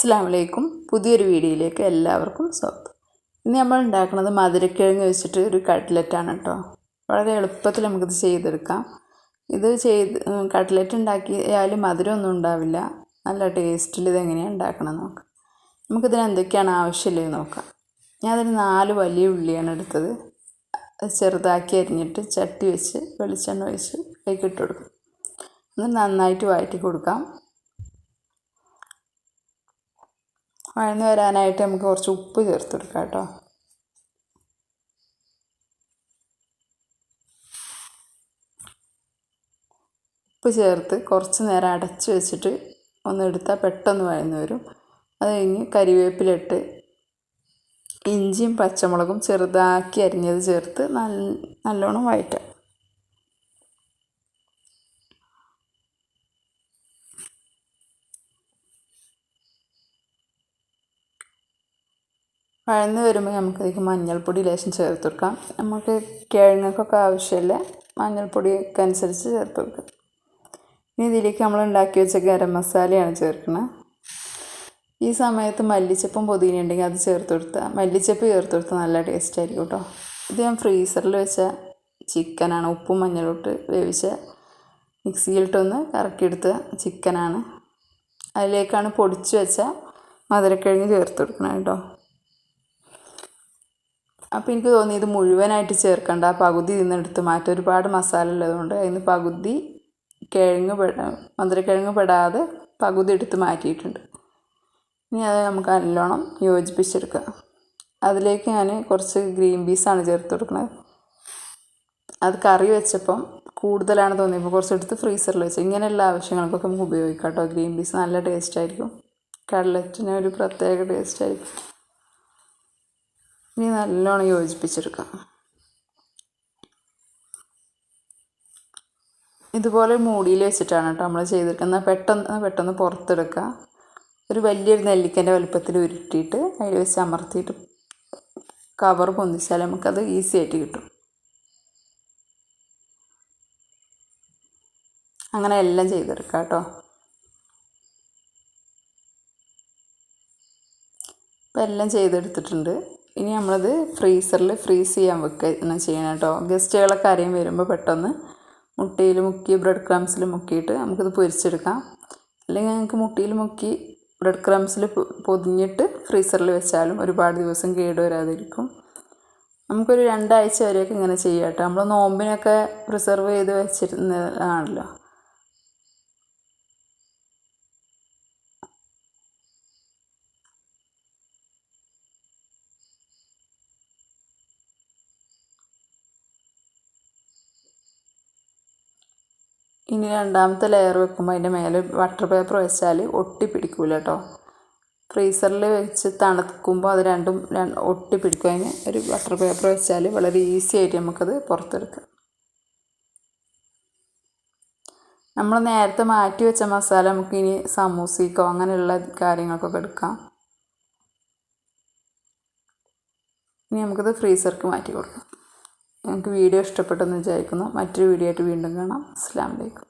അസ്സാം വലൈക്കും പുതിയൊരു വീഡിയോയിലേക്ക് എല്ലാവർക്കും സ്വാഗതം. ഇന്ന് നമ്മൾ ഉണ്ടാക്കുന്നത് മധുരക്കിഴങ്ങ് വെച്ചിട്ട് ഒരു കട്ട്ലറ്റാണ് കേട്ടോ. വളരെ എളുപ്പത്തിൽ നമുക്കിത് ചെയ്തെടുക്കാം. ഇത് ചെയ്ത് കട്ട്ലറ്റ് ഉണ്ടാക്കിയാൽ മധുരമൊന്നും ഉണ്ടാവില്ല. നല്ല ടേസ്റ്റിൽ ഇതെങ്ങനെയാണ് ഉണ്ടാക്കണം നോക്കാം. നമുക്കിതിന് എന്തൊക്കെയാണ് ആവശ്യമുള്ളത് നോക്കാം. ഞാൻ അതിന് നാല് വലിയ ഉള്ളിയാണ് എടുത്തത്. ചെറുതാക്കി അരിഞ്ഞിട്ട് ചട്ടി വെച്ച് വെളിച്ചെണ്ണ ഒഴിച്ച് അതിലേക്ക് ഇട്ട് കൊടുക്കും. എന്നിട്ട് നന്നായിട്ട് വഴറ്റി കൊടുക്കാം. വഴന്ന് വരാനായിട്ട് നമുക്ക് കുറച്ച് ഉപ്പ് ചേർത്ത് കൊടുക്കാം കേട്ടോ. ഉപ്പ് ചേർത്ത് കുറച്ച് നേരം അടച്ച് വെച്ചിട്ട് ഒന്ന് എടുത്താൽ പെട്ടെന്ന് വഴന്ന് വരും. അത് കഴിഞ്ഞ് കരിവേപ്പിലിട്ട് ഇഞ്ചിയും പച്ചമുളകും ചെറുതാക്കി അരിഞ്ഞത് ചേർത്ത് നല്ല നല്ലോണം വഴറ്റാം. വഴന്ന് വരുമ്പോൾ നമുക്കതിലേക്ക് മഞ്ഞൾപ്പൊടി ലേശം ചേർത്ത് കൊടുക്കാം. നമുക്ക് കിഴങ്ങൾക്കൊക്കെ ആവശ്യമില്ല മഞ്ഞൾപ്പൊടിയൊക്കെ അനുസരിച്ച് ചേർത്ത് കൊടുക്കാം. ഇനി ഇതിലേക്ക് നമ്മൾ ഉണ്ടാക്കി വെച്ച ഗരം മസാലയാണ് ചേർക്കുന്നത് ഈ സമയത്ത് മല്ലിച്ചപ്പും പുതിന ഉണ്ടെങ്കിൽ അത് ചേർത്ത് കൊടുത്താൽ മല്ലിച്ചപ്പ് ചേർത്ത് കൊടുത്താൽ നല്ല ടേസ്റ്റ് ആയിരിക്കും കേട്ടോ ഇത് ഞാൻ ഫ്രീസറിൽ വെച്ച ചിക്കനാണ് ഉപ്പും മഞ്ഞളും ഇട്ട് വേവിച്ച മിക്സിയിലിട്ടൊന്ന് കറക്കിയെടുത്ത ചിക്കനാണ് അതിലേക്കാണ് പൊടിച്ച് വെച്ച മധുരക്കിഴങ്ങ് ചേർത്ത് കൊടുക്കണം കേട്ടോ അപ്പോൾ എനിക്ക് തോന്നി ഇത് മുഴുവനായിട്ട് ചേർക്കണ്ട. പകുതി നിന്നെടുത്ത് മാറ്റാം. ഒരുപാട് മസാല ഉള്ളതുകൊണ്ട് അതിന് പകുതി കിഴങ്ങ് പെട മധുരക്കിഴങ്ങ് പെടാതെ പകുതി എടുത്ത് മാറ്റിയിട്ടുണ്ട്. ഇനി അത് നമുക്ക് നല്ലോണം യോജിപ്പിച്ചെടുക്കുക അതിലേക്ക് ഞാൻ കുറച്ച് ഗ്രീൻ പീസാണ് ചേർത്ത് കൊടുക്കുന്നത്. അത് കറി വെച്ചപ്പം കൂടുതലാണ് കുറച്ച് എടുത്ത് ഫ്രീസറിൽ വെച്ച്. ഇങ്ങനെയുള്ള ആവശ്യങ്ങൾക്കൊക്കെ നമുക്ക് ഉപയോഗിക്കാം കേട്ടോ. ഗ്രീൻ പീസ് നല്ല ടേസ്റ്റ് ആയിരിക്കും. കടലറ്റിന് ഒരു പ്രത്യേക ടേസ്റ്റ് ആയിരിക്കും. ഇനി നല്ലോണം യോജിപ്പിച്ചെടുക്കാം. ഇതുപോലെ മൂടിയിൽ വെച്ചിട്ടാണ് കേട്ടോ നമ്മൾ ചെയ്തെടുക്കുന്നത് പെട്ടെന്ന് പെട്ടെന്ന് പുറത്തെടുക്കുക. ഒരു വലിയൊരു നെല്ലിക്കന്റെ വലുപ്പത്തിൽ ഉരുട്ടിയിട്ട് അതിൽ വെച്ച് അമർത്തിയിട്ട് കവർ പൊന്തിച്ചാൽ നമുക്കത് ഈസി ആയിട്ട് കിട്ടും. അങ്ങനെ എല്ലാം ചെയ്തെടുക്കാം കേട്ടോ. ഇപ്പം എല്ലാം ചെയ്തെടുത്തിട്ടുണ്ട്. ഇനി നമ്മളത് ഫ്രീസറിൽ ഫ്രീസ് ചെയ്യാൻ വെക്കുക ചെയ്യണം കേട്ടോ. ഗസ്റ്റുകളൊക്കെ ആരെയും വരുമ്പോൾ പെട്ടെന്ന് മുട്ടയിൽ മുക്കി ബ്രെഡ് ക്രംസിൽ മുക്കിയിട്ട് നമുക്കത് പൊരിച്ചെടുക്കാം. അല്ലെങ്കിൽ നിങ്ങൾക്ക് മുട്ടയിൽ മുക്കി ബ്രെഡ് ക്രംസിൽ പൊതിഞ്ഞിട്ട് ഫ്രീസറിൽ വെച്ചാലും ഒരുപാട് ദിവസം കേട് കേടുവരാതിരിക്കും നമുക്കൊരു രണ്ടാഴ്ച വരെയൊക്കെ ഇങ്ങനെ ചെയ്യാം കേട്ടോ. നമ്മൾ നോമ്പിനൊക്കെ പ്രിസർവ് ചെയ്ത് വെച്ചിരുന്നതാണല്ലോ ഇനി രണ്ടാമത്തെ ലെയർ വെക്കുമ്പോൾ അതിന്റെ മേലെ വാട്ടർ പേപ്പർ വെച്ചാൽ ഒട്ടി പിടിക്കില്ല കേട്ടോ ഫ്രീസറിൽ വെച്ച് തണുക്കുമ്പോൾ അത് രണ്ടും ഒട്ടി പിടിക്കും. അതിന് ഒരു വാട്ടർ പേപ്പർ വെച്ചാൽ വളരെ ഈസി ആയിട്ട് നമുക്കത് പുറത്തെടുക്കാം. നമ്മൾ നേരത്തെ മാറ്റി വെച്ച മസാല നമുക്ക് ഇനി സമൂസയ്ക്കോ അങ്ങനെയുള്ള കാര്യങ്ങൾക്കൊക്കെ എടുക്കാം. ഇനി നമുക്കത് ഫ്രീസർക്ക് മാറ്റി കൊടുക്കാം. നിങ്ങൾക്ക് വീഡിയോ ഇഷ്ടപ്പെട്ടെന്ന് വിചാരിക്കുന്നു. മറ്റൊരു വീഡിയോ ആയിട്ട് വീണ്ടും കാണാം. അസ്സാം വലൈക്കും